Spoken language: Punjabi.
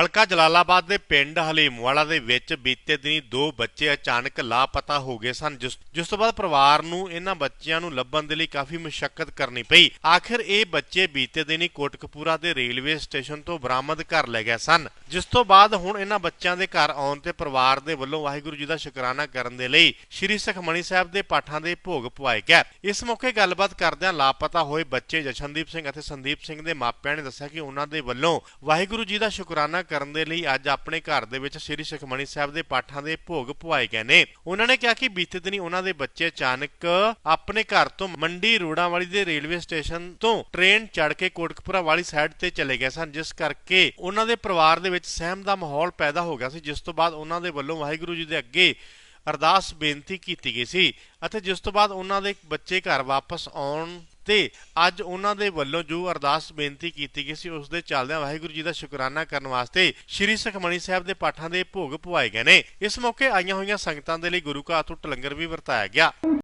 ਹਲਕਾ ਜਲਾਲਾਬਾਦ ਦੇ ਪਿੰਡ ਹਲੀਮਵਾਲਾ ਦੇ ਵਿੱਚ ਬੀਤੇ ਦਿਨੀ ਦੋ ਬੱਚੇ ਅਚਾਨਕ ਲਾਪਤਾ ਹੋ ਗਏ ਸਨ, ਜਿਸ ਤੋਂ ਬਾਅਦ ਪਰਿਵਾਰ ਨੂੰ ਇਹਨਾਂ ਬੱਚਿਆਂ ਨੂੰ ਲੱਭਣ ਦੇ ਲਈ ਕਾਫੀ ਮੁਸ਼ਕਲ ਕਰਨੀ ਪਈ। ਆਖਿਰ ਇਹ ਬੱਚੇ ਬੀਤੇ ਦਿਨੀ ਕੋਟਕਪੂਰਾ ਦੇ ਰੇਲਵੇ ਸਟੇਸ਼ਨ ਤੋਂ ਬਰਾਮਦ ਕਰ ਲਏ ਗਏ ਸਨ। ਜਿਸ ਤੋਂ ਬਾਅਦ ਹੁਣ ਇਹਨਾਂ ਬੱਚਿਆਂ ਦੇ ਘਰ ਆਉਣ ਤੇ ਪਰਿਵਾਰ ਦੇ ਵੱਲੋਂ ਵਾਹਿਗੁਰੂ ਜੀ ਦਾ ਸ਼ੁਕਰਾਨਾ ਕਰਨ ਦੇ ਲਈ ਸ੍ਰੀ ਸੁਖਮਣੀ ਸਾਹਿਬ ਦੇ ਪਾਠਾਂ ਦੇ ਭੋਗ ਪਵਾਏ ਗਏ। ਇਸ ਮੌਕੇ ਗੱਲਬਾਤ ਕਰਦਿਆਂ ਲਾਪਤਾ ਹੋਏ ਬੱਚੇ ਜਸ਼ਨਦੀਪ ਸਿੰਘ ਅਤੇ ਸੰਦੀਪ ਸਿੰਘ ਦੇ ਮਾਪਿਆਂ ਨੇ ਦੱਸਿਆ ਕਿ ਉਹਨਾਂ ਦੇ ਵੱਲੋਂ ਵਾਹਿਗੁਰੂ ਜੀ ਦਾ ਸ਼ੁਕਰਾਨਾ ਕਰਨ ਦੇ ਲਈ ਅੱਜ ਆਪਣੇ ਘਰ ਦੇ ਵਿੱਚ ਸ੍ਰੀ ਸੁਖਮਣੀ ਸਾਹਿਬ ਦੇ ਪਾਠਾਂ ਦੇ ਭੋਗ ਪਵਾਏ ਗਏ ਨੇ। ਉਹਨਾਂ ਨੇ ਕਿਹਾ ਕਿ ਬੀਤੇ ਦਿਨੀ ਉਹਨਾਂ ਦੇ ਬੱਚੇ ਅਚਾਨਕ ਆਪਣੇ ਘਰ ਤੋਂ ਮੰਡੀ ਰੋੜਾਂ ਵਾਲੀ ਦੇ ਰੇਲਵੇ ਸਟੇਸ਼ਨ ਤੋਂ ਟ੍ਰੇਨ ਚੜ ਕੇ ਕੋਟਕਪੁਰਾ ਵਾਲੀ ਸਾਈਡ ਤੇ ਚਲੇ ਗਏ ਸਨ, ਜਿਸ ਕਰਕੇ ਉਹਨਾਂ ਦੇ ਪਰਿਵਾਰ ਦੇ ਵਿੱਚ ਸਹਿਮ ਦਾ ਮਾਹੌਲ ਪੈਦਾ ਹੋ ਗਿਆ ਸੀ, ਜਿਸ ਤੋਂ ਬਾਅਦ ਉਹਨਾਂ ਦੇ ਵੱਲੋਂ ਵਾਹਿਗੁਰੂ ਜੀ ਦੇ ਅੱਗੇ ਅਰਦਾਸ ਬੇਨਤੀ ਕੀਤੀ ਗਈ ਸੀ ਅਤੇ ਜਿਸ ਤੋਂ ਬਾਅਦ ਉਹਨਾਂ ਦੇ ਬੱਚੇ ਘਰ ਵਾਪਸ ਆਉਣ ਤੇ ਅੱਜ ਉਹਨਾਂ ਦੇ ਵੱਲੋਂ ਜੋ ਅਰਦਾਸ ਬੇਨਤੀ ਕੀਤੀ ਗਈ ਸੀ, ਉਸ ਦੇ ਚੱਲਦਿਆਂ ਵਾਹਿਗੁਰੂ ਜੀ ਦਾ ਸ਼ੁਕਰਾਨਾ ਕਰਨ ਵਾਸਤੇ ਸ੍ਰੀ ਸੁਖਮਣੀ ਸਾਹਿਬ ਦੇ ਪਾਠਾਂ ਦੇ ਭੋਗ ਪਵਾਏ ਗਏ ਨੇ। ਇਸ ਮੌਕੇ ਆਈਆਂ ਹੋਈਆਂ ਸੰਗਤਾਂ ਦੇ ਲਈ ਗੁਰੂ ਘਰ ਤੋਂ ਲੰਗਰ ਵੀ ਵਰਤਾਇਆ ਗਿਆ।